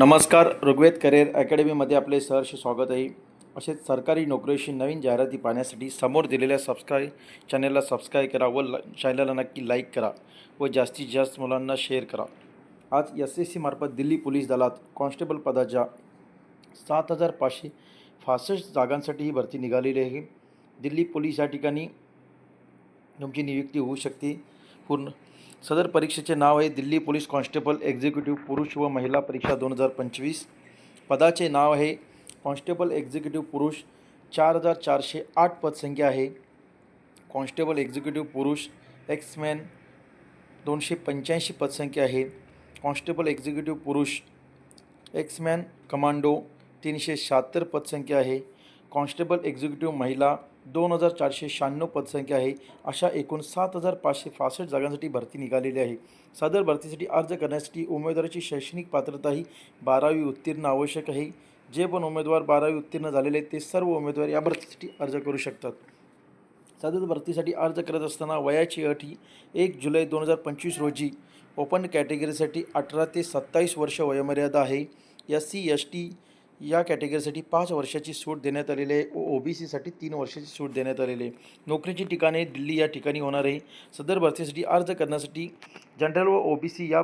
नमस्कार ऋग्वेद करिअर अकॅडमीमध्ये आपले सहर्ष स्वागत आहे असेच सरकारी नोकरीशी नवीन जाहिराती पाहण्यासाठी समोर दिलेल्या सबस्क्राईब चॅनलला सबस्क्राईब करा व चॅनलला नक्की लाईक करा व जास्तीत जास्त मुलांना शेअर करा. आज एस एस सीमार्फत दिल्ली पोलीस दलात कॉन्स्टेबल पदाच्या सात हजार पाचशे फासष्ट जागांसाठी ही भरती निघालेली आहे. दिल्ली पोलीस या ठिकाणी तुमची नियुक्ती होऊ शकते. पूर्ण सदर परीक्षेचे नाव आहे दिल्ली पोलीस कॉन्स्टेबल एक्झिक्युटिव्ह पुरुष व महिला परीक्षा दोन हजार पंचवीस. पदाचे नाव आहे कॉन्स्टेबल एक्झिक्युटिव्ह पुरुष चार हजार चारशे आठ पदसंख्या आहे. कॉन्स्टेबल एक्झिक्युटिव्ह पुरुष एक्समॅन दोनशे पंच्याऐंशी पदसंख्या आहे. कॉन्स्टेबल एक्झिक्युटिव्ह पुरुष एक्समॅन कमांडो तीनशे शहात्तर पदसंख्या आहे. कॉन्स्टेबल एक्झिक्युटिव्ह महिला दोन हजार चारशे शहाण्णव पदसंख्या आहे. अशा एकूण सात हजार पाचशे पासष्ट जागांसाठी भरती निघालेली आहे. सदर भरतीसाठी अर्ज करण्यासाठी उमेदवाराची शैक्षणिक पात्रता ही बारावी उत्तीर्ण आवश्यक आहे. जे पण उमेदवार बारावी उत्तीर्ण झालेले आहेत ते सर्व उमेदवार या भरतीसाठी अर्ज करू शकतात. सदर भरतीसाठी अर्ज करत असताना वयाची अट ही एक जुलै दोन हजार पंचवीस रोजी ओपन कॅटेगरीसाठी अठरा ते सत्तावीस वर्ष वयोमर्यादा आहे. एस सी एस टी या कॅटेगरीसाठी पाच वर्षाची सूट देण्यात आलेली आहे. व ओ बी सीसाठी तीन वर्षाची सूट देण्यात आलेली आहे. नोकरीची ठिकाणे दिल्ली या ठिकाणी होणार आहे. सदर भरतीसाठी अर्ज करण्यासाठी जनरल व ओ बी सी या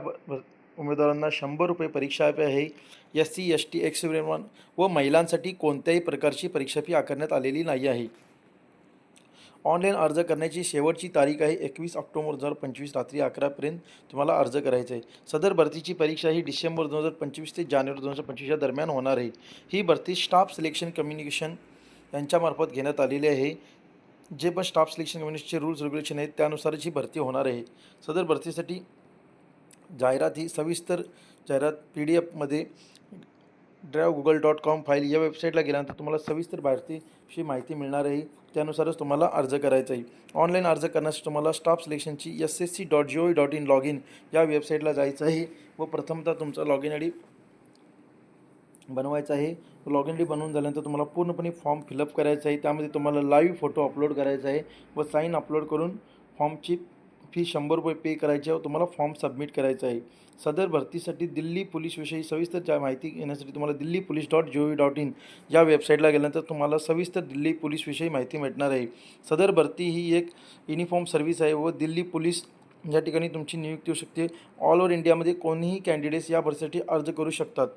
उमेदवारांना शंभर रुपये परीक्षा फी आहे. S C S T ex one व महिलांसाठी कोणत्याही प्रकारची परीक्षा फी आकारण्यात आलेली नाही आहे. ऑनलाईन अर्ज करण्याची शेवटची तारीख आहे एकवीस ऑक्टोबर दोन हजार पंचवीस रात्री अकरापर्यंत तुम्हाला अर्ज करायचा आहे. सदर भरतीची परीक्षा ही डिसेंबर दोन हजार पंचवीस ते जानेवारी दोन हजार पंचवीसच्या दरम्यान होणार आहे. ही भरती स्टाफ सिलेक्शन कम्युनिकेशन यांच्यामार्फत घेण्यात आलेली आहे. जे पण स्टाफ सिलेक्शन कम्युनिकेशनचे रूल्स रेग्युलेशन आहेत त्यानुसारच ही भरती होणार आहे. सदर भरतीसाठी जाहिरात ही सविस्तर जाहिरात P D एफमध्ये drive Google dot com file या वेबसाईटला गेल्यानंतर तुम्हाला सविस्तर भारतीशी माहिती मिळणार आहे त्यानुसारच तुम्हाला अर्ज करायचा आहे ऑनलाईन अर्ज करण्यासाठी तुम्हाला staff सिलेक्शनची S S C dot G O dot in log in या वेबसाईटला जायचं आहे व प्रथमतः तुमचा लॉग इन आय डी बनवायचा आहे लॉग इन आय डी बनवून झाल्यानंतर तुम्हाला पूर्णपणे फॉर्म फिलअप करायचा आहे त्यामध्ये तुम्हाला लाईव्ह फोटो अपलोड करायचा आहे व साईन अपलोड करून फॉर्मची फी शंभर रुपये पे करायची आहे व तुम्हाला फॉर्म सबमिट करायचा आहे. सदर भरतीसाठी दिल्ली पोलीसविषयी सविस्तर ज्या माहिती घेण्यासाठी तुम्हाला Delhi police dot G O V dot in या वेबसाईटला गेल्यानंतर तुम्हाला सविस्तर दिल्ली पोलीसविषयी माहिती मिळणार आहे. सदर भरती ही एक युनिफॉर्म सर्व्हिस आहे व दिल्ली पोलीस या ठिकाणी तुमची नियुक्ती होऊ शकते. ऑल ओव्हर इंडियामध्ये कोणीही कॅन्डिडेट्स या भरतीसाठी अर्ज करू शकतात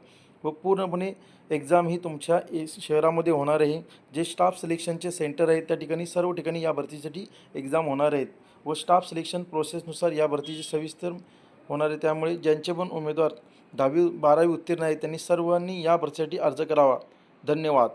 व पूर्णपणे एक्झाम ही तुमच्या ए शहरामध्ये होणार आहे. जे स्टाफ सिलेक्शनचे सेंटर आहेत त्या ठिकाणी सर्व ठिकाणी या भरतीसाठी एक्झाम होणार आहेत. व स्टाफ सिलेक्शन प्रोसेसनुसार या भरतीची सविस्तर होणार आहे. त्यामुळे ज्यांचे पण उमेदवार दहावी बारावी उत्तीर्ण आहेत त्यांनी सर्वांनी या भरतीसाठी अर्ज करावा. धन्यवाद.